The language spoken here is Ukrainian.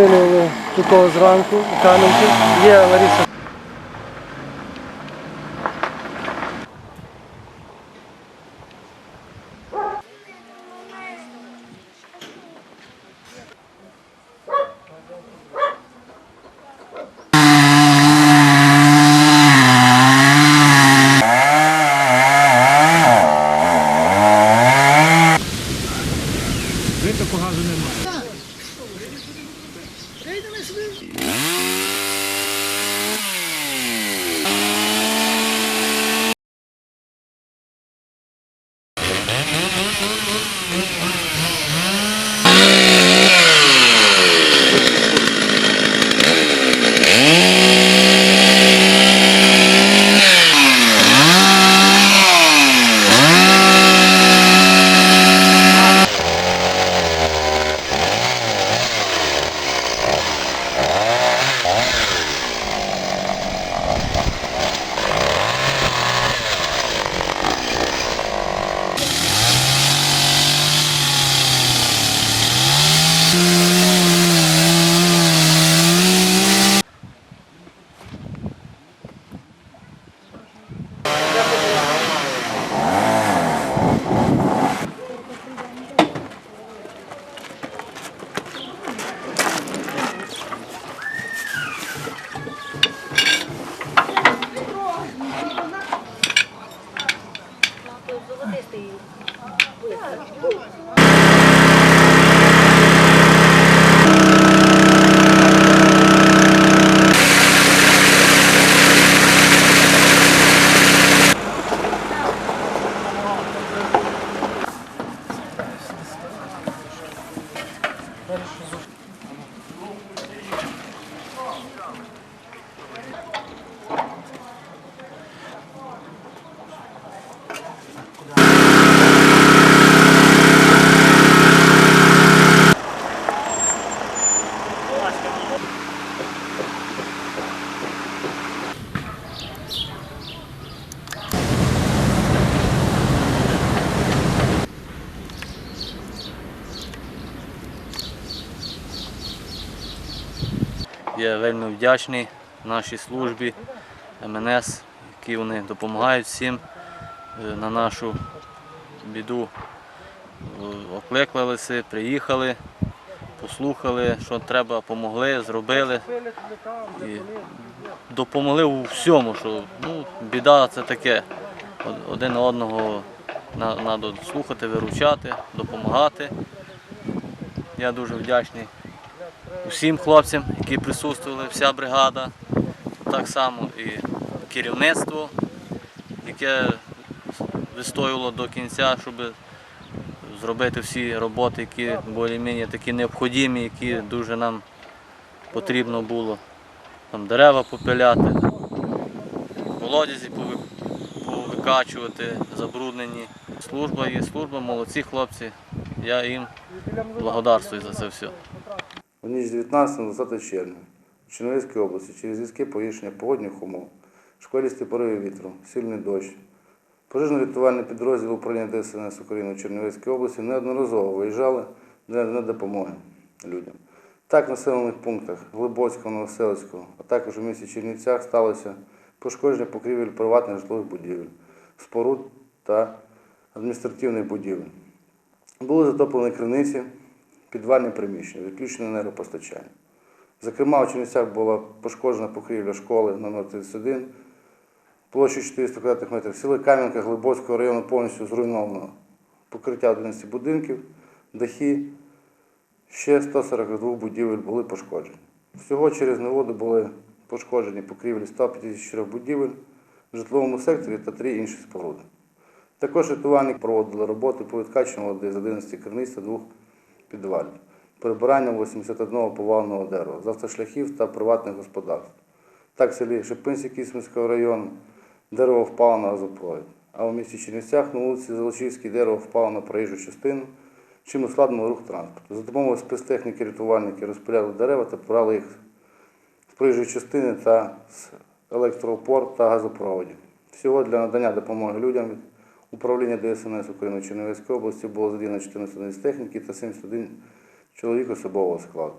зупинили такого зранку у Кам'янці. Є Лариса. Витоку газу немає. listening? Я вельми вдячний нашій службі МНС, які вони допомагають всім е, на нашу біду. Е, Окликалися, приїхали, послухали, що треба, допомогли, зробили. І допомогли у всьому, що ну, біда це таке. Од- Один одного треба слухати, виручати, допомагати. Я дуже вдячний усім хлопцям, які присутствували, вся бригада, так само і керівництво, яке вистоювало до кінця, щоб зробити всі роботи, які більш-менш такі необхідні, які дуже нам потрібно було. Там дерева попиляти, колодязі повикачувати, забруднені. Служба є служба, молодці хлопці. Я їм благодарствую за це все. В ніч з 19 на 20 червня в Чернівецькій області через різке погіршення погодних умов, шквалісті пориви вітру, сильний дощ. Пожежно-рятувальний підрозділ управління ДСНС України в Чернівецькій області неодноразово виїжджали для допомоги людям. Так, в населених пунктах Глибоцького, Новоселицького, а також у місті Чернівцях сталося пошкодження покрівель приватних житлових будівель, споруд та адміністративних будівель. Були затоплені криниці, підвальні приміщення, відключено енергопостачання. Зокрема, у Чернівцях була пошкоджена покрівля школи номер 31 площею 400 квадратних метрів. Сіли Кам'янка Глибоцького району повністю зруйновано. Покриття 11 будинків, дахи, ще 142 будівель були пошкоджені. Всього через негоду були пошкоджені покрівлі 154 будівель в житловому секторі та три інші споруди. Також рятувальники проводили роботи по відкачуванню води з 11 криниць та двох підвалів, прибиранням 81 поваленого дерева, з автошляхів та приватних господарств. Так, в селі Шипинці Кісмінського району дерево впало на газопровід, а у місті Чернівцях на вулиці Золочівській дерево впало на проїжджу частину, чим ускладнило рух транспорту. За допомогою спецтехніки рятувальники розпиляли дерева та брали їх з проїжджої частини та з електроопор та газопроводів. Всього для надання допомоги людям управління ДСНС України Чернівецької області було задіяно 14 одиниць техніки та 71 чоловік особового складу.